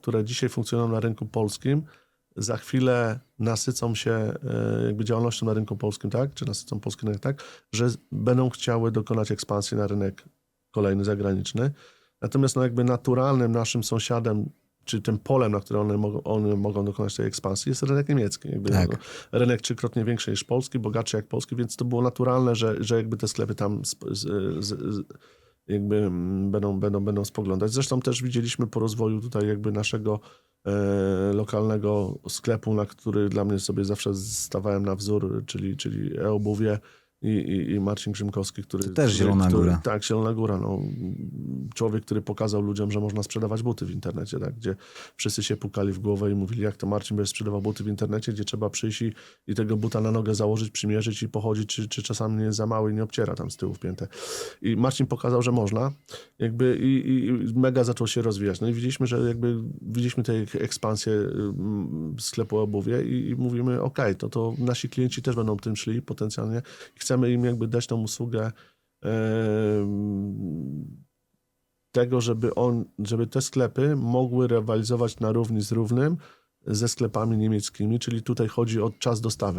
które dzisiaj funkcjonują na rynku polskim, za chwilę nasycą się e, jakby działalnością na rynku polskim, tak? Czy nasycą polski rynek tak, że będą chciały dokonać ekspansji na rynek kolejny zagraniczny. Natomiast no jakby naturalnym naszym sąsiadem, czy tym polem, na które one mogą, one mogą dokonać tej ekspansji, jest rynek niemiecki. Jakby Tak. no, rynek trzykrotnie większy niż polski, bogatszy jak polski, więc to było naturalne, że, że jakby te sklepy tam z, z, z, jakby mm, będą, będą, będą spoglądać. Zresztą też widzieliśmy po rozwoju tutaj jakby naszego e, lokalnego sklepu, na który dla mnie sobie zawsze stawałem na wzór, czyli, czyli e-obuwie i, i, i Marcin Grzymkowski, który... To też Zielona który, Góra. Tak, Zielona Góra. No, człowiek, który pokazał ludziom, że można sprzedawać buty w internecie, tak? gdzie wszyscy się pukali w głowę i mówili, jak to Marcin będzie sprzedawał buty w internecie, gdzie trzeba przyjść i, i tego buta na nogę założyć, przymierzyć i pochodzić, czy, czy czasami nie jest za mały i nie obciera tam z tyłu w piętę. I Marcin pokazał, że można. Jakby i, i, mega zaczął się rozwijać. No i widzieliśmy, że jakby widzieliśmy tę ekspansję ym, sklepu obuwie i, i mówimy, okej, to, to nasi klienci też będą tym szli potencjalnie i chcemy im jakby dać tą usługę tego, żeby, on, żeby te sklepy mogły rywalizować na równi z równym ze sklepami niemieckimi, czyli tutaj chodzi o czas dostawy.